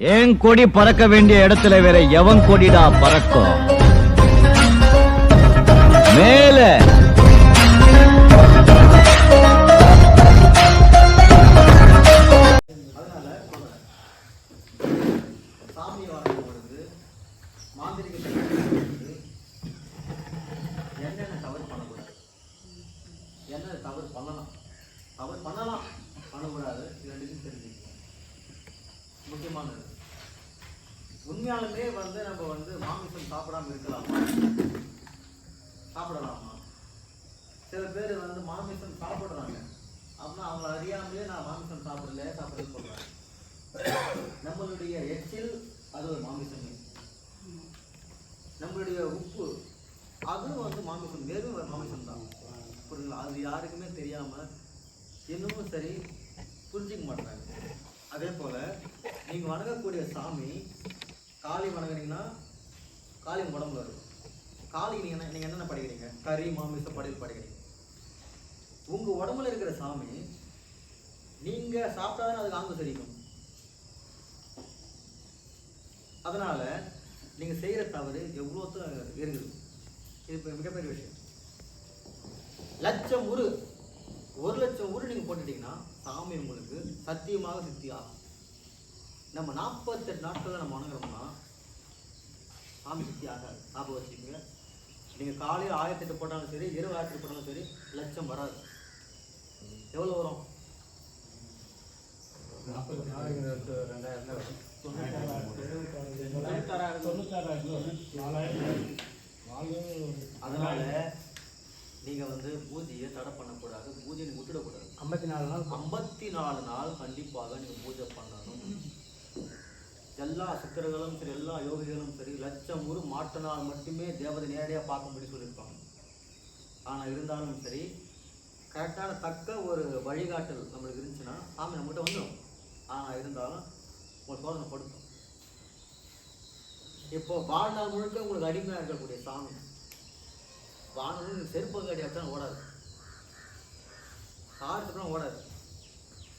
என் கொடி பறக்க வேண்டிய இடத்துல வேற எவன் கொடிடா பறக்கும்? மேல. சாமி தவறு பண்ணலாம்? தவறு பண்ணலாம் பண்ணக்கூடாது. இது ரெண்டுக்கும் தெரிஞ்சுக்கணும். முக்கியமானது. உண்மையாலுமே வந்து நம்ம வந்து மாமிசம் சாப்பிடாம இருக்கலாமா. சாப்பிடலாமா? சில பேர் வந்து மாமிசம் சாப்பிடுறாங்க. அப்படின்னா அவங்கள அறியாமலே நான் மாமிசம் சாப்பிடல சாப்பிட சொல்றாங்க. நம்மளுடைய எச்சில் அது ஒரு மாமிசமே. நம்மளுடைய உப்பு அதுவும் வந்து மாமிசம் வெறும் ஒரு மாமிசம் தான். புரியுங்களா அது யாருக்குமே தெரியாம இன்னமும் சரி புரிஞ்சிக்க மாட்டாங்க அதே போல நீங்க வணங்கக்கூடிய சாமி காளி வணங்குனீங்கன்னா காளி உங்க உடம்புல இருக்கும் காளி நீங்க என்ன நீங்க என்னென்ன படிக்கிறீங்க? கறி மாமிசம் படையல் படிக்கிறீங்க. உங்க உடம்புல இருக்கிற சாமி நீங்க சாப்பிட்டாதான் அதுக்கு ஆங்கு சரிக்கும் அதனால நீங்க செய்யற தவறு எவ்வளோத்தும் இருக்குது. இது இப்போ மிகப்பெரிய விஷயம். லட்சம் உரு. ஒரு லட்சம் உரு நீங்க போட்டுட்டீங்கன்னா சாமி உங்களுக்கு சத்தியமாக சித்தி ஆகும் நம்ம நாற்பத்தெட்டு நாட்கள் நம்ம வணங்குறோம்னா சாமி சித்தி ஆகாது. ஞாபகம் வச்சுக்கோங்க. நீங்க காலையில் ஆயிரத்தி எட்டு போட்டாலும் சரி இரவு ஆயிரத்தி எட்டு போட்டாலும் சரி லட்சம் வராது. எவ்வளவு வரும்? அதனால நீங்க வந்து பூஜையை தடை பண்ணக்கூடாது. பூஜையை விட்டுடக்கூடாது. ஐம்பத்தி நாலு நாள். ஐம்பத்தி நாலு நாள் கண்டிப்பாக நீங்க பூஜை பண்ணணும். எல்லா சித்தர்களும் சரி எல்லா யோகிகளும் சரி லட்சம் ஒரு மாற்ற நாள் மட்டுமே தேவதை நேரடியாக பார்க்கும்படி சொல்லியிருப்பாங்க. ஆனால் இருந்தாலும் சரி கரெக்டான தக்க ஒரு வழிகாட்டல் நம்மளுக்கு இருந்துச்சுன்னா சாமி நம்மகிட்ட வந்துடும் ஆனால் இருந்தாலும் உங்களுக்கு சோதனை படுத்தும். இப்போ வாழ்நாள் முழுக்க உங்களுக்கு அடிமையா இருக்கக்கூடிய சாமி வாழ்நாள் செருப்பு கடி அடிச்சாலும் ஓடாது. காரத்துக்குலாம் ஓடாது.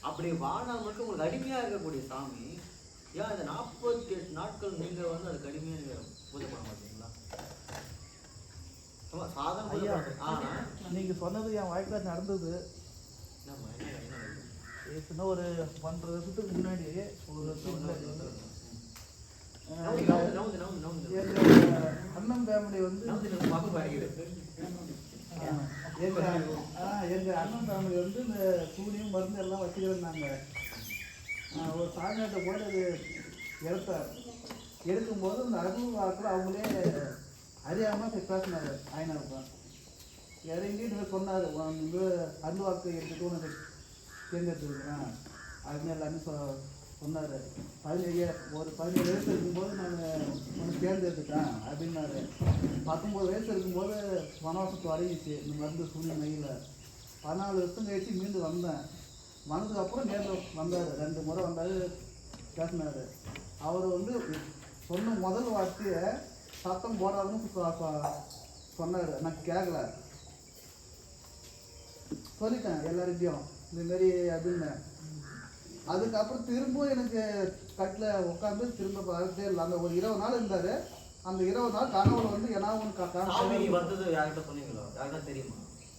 அப்படி வாழ்நாள் முழுக்க உங்களுக்கு அடிமையா இருக்கக்கூடிய சாமி ஏன் இந்த நாற்பத்தி எட்டு நாட்கள் நீங்க வந்து அதுக்கு அடிமையா நீங்க பூஜை பண்ண மாட்டீங்களா சாதாரண பூஜை ஐயா பண்றது. ஆனா நீங்க சொன்னது என் வாழ்க்கையில நடந்தது சின்ன ஒரு ஒன்றரை வருஷத்துக்கு முன்னாடி ஒரு. எங்க அண்ணன் ஃபேமிலி வந்து நவுந்து, நவுந்து, பாக்கு பாருகிறது. அஹ், எங்க அஹ், எங்க அண்ணன் ஃபேமிலி வந்து இந்த சூனியம் மருந்து எல்லாம் வச்சுருந்தாங்க ஒரு சாமியாட்ட போய் அது எடுத்தார் எடுக்கும்போது அந்த அருள் வாக்கில் அவங்களே அறியாமல் பேசினார் ஆயினாருப்பா இறங்கி இவர் சொன்னார் அருள் வாக்கு எடுத்துட்டு உனக்கு தேர்ந்தெடுத்துருக்கேன். அப்படின்னு எல்லாமே சொ சொன்னார். பதினேழு ஒரு பதினேழு வயசு இருக்கும்போது நான் ஒன்று தேர்ந்தெடுத்துட்டேன் அப்படின்னாரு. பத்தொம்பது வயசு இருக்கும்போது வனவாசத்து அடங்கிச்சு இந்த மருந்து சூழ்நிலையில் பதினாலு வருஷம் கழிச்சு மீண்டும் வந்தேன். வந்ததுக்கு அப்புறம் நேரில் வந்தார் ரெண்டு முறை வந்தார் பேசினார் அவர் வந்து சொன்ன முதல் வார்த்தையை சத்தம் போடாதுன்னு சொன்னார். நான் கேட்கல சொல்லிட்டேன் எல்லார்கிட்டயும் இந்த மாதிரி அப்படின்னு. அதுக்கப்புறம் திரும்ப எனக்கு கட்டில் உட்காந்து திரும்ப பார்த்தே இல்லை அந்த ஒரு இருபது நாள் இருந்தார். அந்த இருபது நாள் கனவுல வந்து ஏன்னா ஒன்று சாமி கா வந்தது யார்கிட்ட சொன்னீங்களோ? யாருக்கா தெரியுமா?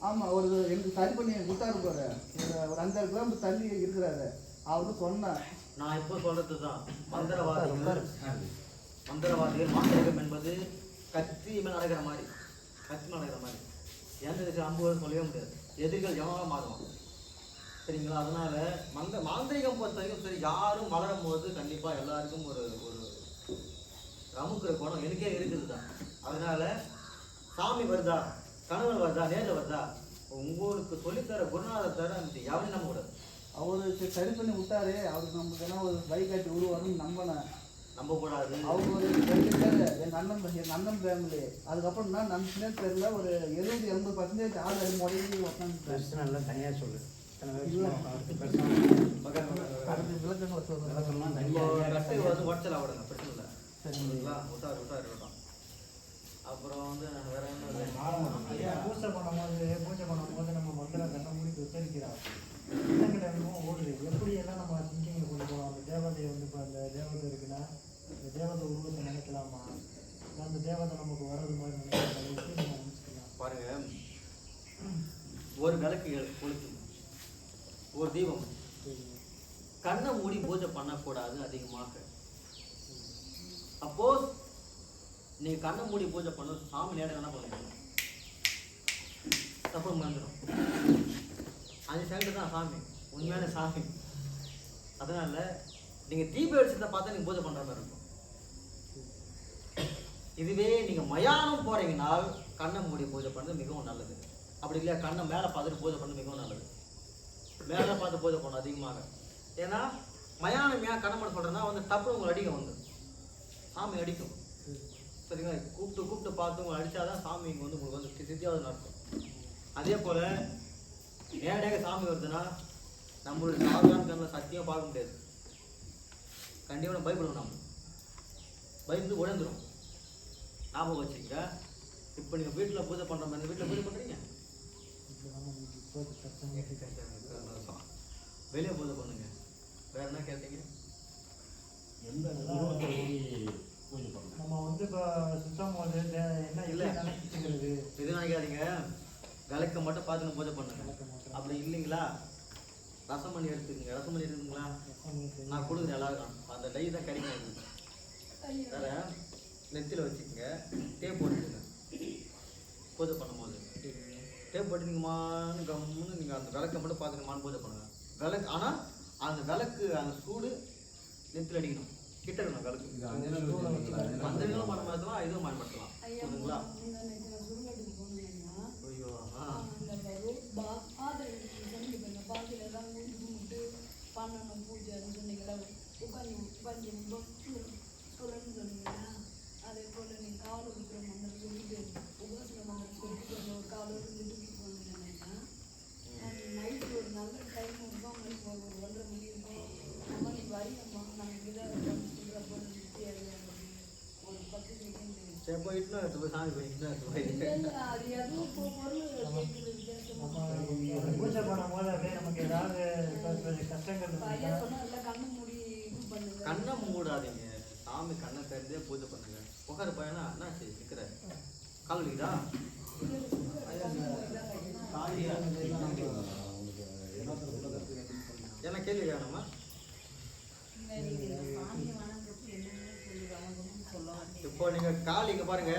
ஆமா ஒரு எனக்கு சரி பண்ணி விட்டாரு பாரு. ஒரு அஞ்சாறு கிலோமீட்டர் தள்ளி இருக்கிறாரு. அவரு சொன்னேன் நான் இப்போ சொல்றது தான் மந்திரவாதிகள் மந்திரவாதிகள் மாந்திரிகம் என்பது கத்தி மேல் நடக்கிற மாதிரி. கத்தி மேல் நடக்கிற மாதிரி. எந்த அம்புகள் சொல்லவே முடியாது. எதிரிகள் எவனாக மாறுவான் சரிங்களா? அதனால மந்த மாந்திரிகம் பொறுத்த வரைக்கும் சரி யாரும் வளரும் போது கண்டிப்பா எல்லாருக்கும் ஒரு ஒரு ரமுக்குற குணம் எனக்கே இருக்குது தான் அதனால சாமி வருதா? கணவன் வருதா நேரில் வருதா? உங்களுக்கு சொல்லித்தர குருநாதர் தர எவனையும் நம்ப கூடாது. அவரு சரி சரி பண்ணி விட்டாரு அவருக்கு நமக்கு என்ன ஒரு வழிகாட்டி விடுவாருன்னு நம்பினேன் நம்ப கூடாது. அவங்க ஒரு ரெண்டு பேர் அண்ணன் எங்க அண்ணன் ஃபேமிலி அதுக்கப்புறம் நான் நம்பினே தெரியல ஒரு எழுபது எண்பது பர்சன்டேஜ் ஆள் அது முடங்கி பிரச்சனை தனியாக சொல்லு. இல்ல. வருஷம் அதுக்கு விளக்கங்களை தனியாக கட்டை வந்து உடச்சல விடுங்க பிரச்சனை இல்லை. சரிங்களா உஷார் உஷார் இருக்கட்டும் அப்புறம் வந்து வேற என்ன பூஜை பண்ணும்போது பூஜை பண்ணும்போது நம்ம மந்திரம் கண்ண மூடி உச்சரிக்கிறோம் என்னங்கிட்ட ஓடுது. எப்படி எல்லாம் நம்ம திங்கிங் கொண்டு போகலாம் அந்த தேவதை வந்து இப்போ அந்த தேவதை இருக்குன்னா இந்த தேவதை உருவத்தை நினைக்கலாமா? அந்த தேவதை நமக்கு வர்றது மாதிரி நினைக்கலாம்? அதை எப்படி நம்ம நினச்சிக்கலாம். பாருங்க. ஒரு விளக்கு கொளுத்துங்க ஒரு தீபம். கண்ணை மூடி பூஜை பண்ணக்கூடாது அதிகமாக. சப்போஸ் நீ கண்ணை மூடி பூஜை பண்ண சாமி நேரம் என்ன பண்ணுங்க. தப்பு மறந்துடும். அஞ்சு செகண்ட் தான் சாமி. உண்மையான சாமி. அதனால நீங்கள் தீப வெளிச்சத்தை பார்த்தா நீங்கள் பூஜை பண்ணுற மாதிரி இருக்கும். இதுவே நீங்க மயானம் போறீங்கன்னா கண்ணை மூடி பூஜை பண்ணது மிகவும் நல்லது. அப்படி இல்லையா? கண்ணை மேலே பார்த்துட்டு பூஜை பண்ணது மிகவும் நல்லது. மேலே பார்த்து பூஜை பண்ணணும் அதிகமாக. ஏன்னா மயானம் ஏன் கண்ணை மட்டும் சொல்றேன்னா வந்து தப்பு உங்களை அடிக்கும் வந்து. சாமி அடிக்கும். சரிங்களா கூப்பிட்டு கூப்பிட்டு பார்த்து உங்களை அடிச்சாதான் சாமி இங்கே வந்து உங்களுக்கு வந்து சித்தியாவது நடக்கும் அதே போல நேரடியாக சாமி வருதுன்னா நம்மளுடைய சாதாரண கண்ணில் சத்தியம் பார்க்க முடியாது. கண்டிப்பாக பயப்படணும் நம்ம. பயந்து உழந்துடும் ஞாபகம் வச்சுக்க இப்போ நீங்கள் வீட்டில் பூஜை பண்ணுற மாதிரி வீட்டில் பூஜை பண்ணுறீங்க வெளியே பூஜை பண்ணுங்க. வேற என்ன கேட்டீங்க? எந்த நம்ம வந்து இப்போ சுத்தம் போது என்ன இல்ல. இது நினைக்காதீங்க. விளக்க மட்டும் பார்த்துன்னு பூஜை பண்ணுங்க. அப்படி இல்லைங்களா? ரசம் பண்ணி எடுத்துக்கங்க. ரசம் பண்ணி எடுத்துங்களா நான் கொடுக்குறேன் எல்லாருக்கும். அந்த டை தான் கிடைக்கும் வேற நெத்தியில் வச்சுக்கோங்க. டேப் போட்டுக்கோங்க. பூஜை பண்ணும்போது. டேப் போட்டு நீங்கள் மான்னு கம்முன்னு நீங்கள் அந்த விளக்கை மட்டும் பார்த்துட்டு மான் பூஜை பண்ணுங்க. விளக்கு ஆனால் அந்த விளக்கு அந்த சூடு நெத்தியில் அடிக்கணும். கிட்ட இருக்கணும் விளக்கு இது அஞ்சல் வச்சிருக்கீங்களா? அந்த இதுவும் பயன்படுத்தலாம் இதுவும் பயன்படுத்தலாம் ஐயா, புரியுதுங்களா முந்தா நேத்து நான் சுடுகாட்டுக்கு போனேன்னா, ஐயோ ஆ அந்த ரோ- பா- பாதிரி சொன்னீங்க பாருங்க, பாதிரில எல்லாம் ஊதி கும்பிட்டு பண்ணணும் பூஜைன்னு சொன்னீங்களா, உட்காந்து உட்காந்து பக்தி சொல்லணும்னு சொன்னீங்களா, அதே போல நீங்க காவல் இருக்கிற மந்திரம் சொல்லிட்டு, உபாசன மந்திரம் சொல்லிட்டு அந்த ஒரு காவல் இருந்து தூக்கிட்டு போனீங்கன்னா, அது night ஒரு நல்ல time இருக்கும், மணி ஒரு ஒரு ஒன்றரை மணி இருக்கும். அம்மா நீ வரியம்மா, நாங்க இங்கதான் இருக்கோம்னு சொல்றப்போ நிறுத்தி அது ஒரு பத்து second சரி எடுத்து போய் சாமி எடுத்து போய் பூஜை அப்படியே நமக்கு ஏதாவது கஷ்டங்கள் கண்ணை மூடாதீங்க சாமி கண்ணை தெரிஞ்சே பூஜை பண்ணுங்க உட்காரு பையனா என்ன சரி நிற்கிற கால் வலிக்குதா என்ன கேள்வி கேட்கணுமா நீங்க சாமியை வணங்குறது என்னன்னு சொல்லி வணங்கணும்னு சொல்ல வந்தீங்க. இப்போ நீங்க கால் இங்க பாருங்க.